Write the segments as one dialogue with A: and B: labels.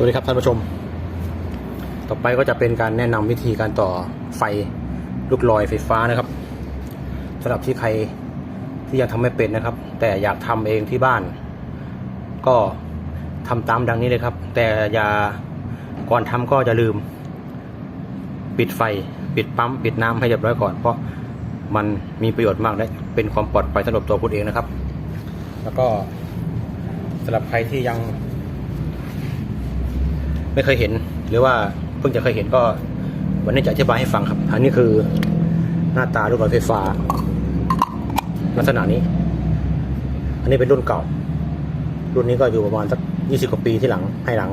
A: สวัสดีครับท่านผู้ชม ต่อไปก็จะเป็นการแนะนำวิธีการต่อไฟลูกลอยไฟฟ้านะครับสำหรับที่ใครที่ยังทำไม่เป็นนะครับ แต่อยากทำเองที่บ้าน ก็ทำตามดังนี้เลยครับ แต่อย่าก่อนทำก็จะลืม ปิดไฟ ปิดปั๊ม ปิดน้ำให้เรียบร้อยก่อน เพราะมันมีประโยชน์มากและเป็นความปลอดภัยสำหรับตัวคุณเองนะครับ แล้วก็สำหรับใครที่ยัง ไม่เคยเห็น หรือว่าเพิ่งจะเคยเห็นก็วันนี้จะอธิบายให้ฟังครับอันนี้คือหน้าตาลูกบอลไฟฟ้า ลักษณะนี้ อันนี้เป็นรุ่นเก่า รุ่นนี้ก็อยู่ประมาณสักยี่สิบกว่าปีที่หลังให้หลัง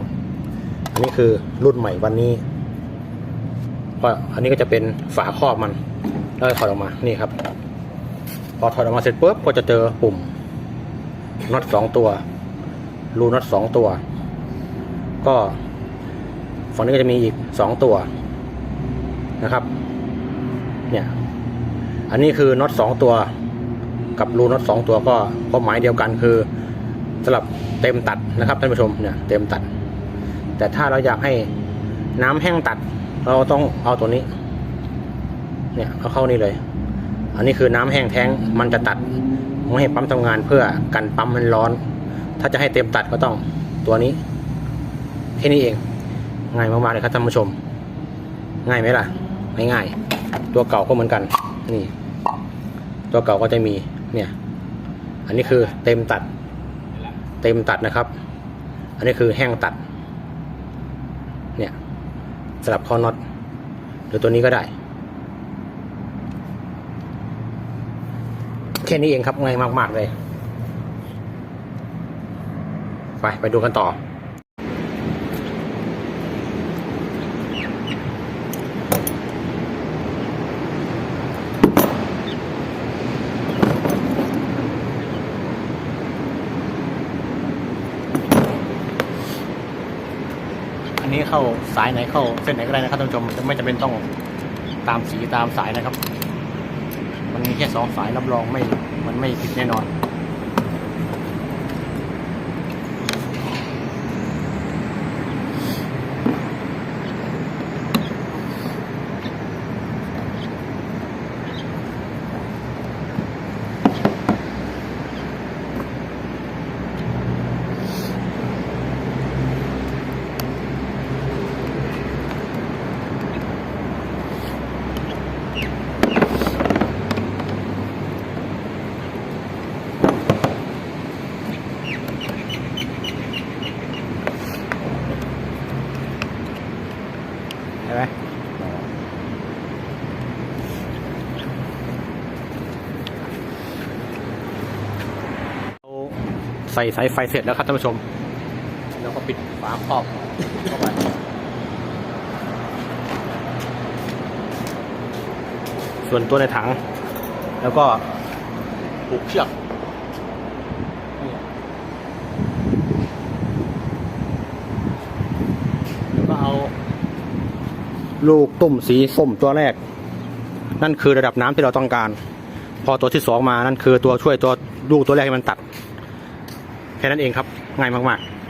A: อันนี้คือรุ่นใหม่วันนี้ก็อันนี้ก็จะเป็นฝาครอบมันแล้วก็ถอดออกมานี่ครับ พอถอดออกมาเสร็จปุ๊บก็จะเจอปุ่มน็อตสองตัวรูน็อตสองตัว ก็ ฝั่งนี้ก็จะมีอีกสองตัวนะครับ เนี่ย อันนี้คือน็อตสองตัว กับรูน็อตสองตัวก็ความหมายเดียวกันคือสำหรับเต็มตัดนะครับท่านผู้ชมเนี่ยเต็มตัด แต่ถ้าเราอยากให้น้ำแห้งตัด เราต้องเอาตัวนี้ เนี่ยเอาเข้านี่เลย อันนี้คือน้ำแห้งแท้งมันจะตัดไม่ให้ปั๊มทำงานเพื่อกันปั๊มมันร้อน ถ้าจะให้เต็มตัดก็ต้องตัวนี้แค่นี้เอง ง่ายมากๆเลยครับท่านผู้ชม ง่ายไหมล่ะ ไม่ง่าย ตัวเก่าก็เหมือนกัน นี่ ตัวเก่าก็จะมี เนี่ย อันนี้คือเต็มตัด เต็มตัดนะครับ อันนี้คือแห้งตัด เนี่ย สลับข้อน็อต หรือตัวนี้ก็ได้ แค่นี้เองครับง่ายมาก ๆ เลย ไป ไปดูกันต่อ อันนี้เข้าสายไหนเข้าเส้นไหนก็ได้นะครับท่านผู้ชมไม่จำเป็นต้องตามสีตามสายนะครับ มันมีแค่สองสายรับรองไม่มันไม่ผิดแน่นอน ใช่ไหมเราใส่สายไฟเสร็จแล้วครับท่านผู้ชม แล้วก็ปิดฝาครอบเข้าไปส่วนตัวในถัง แล้วก็ผูกเชือกนี่แล้วก็เอา ลูกตุ่มสีส้มตัวแรก นั่นคือระดับน้ำที่เราต้องการ พอตัวที่สองมานั่นคือตัวช่วยตัวลูกตัวแรกให้มันตัดแค่นั้นเองครับง่ายมากๆ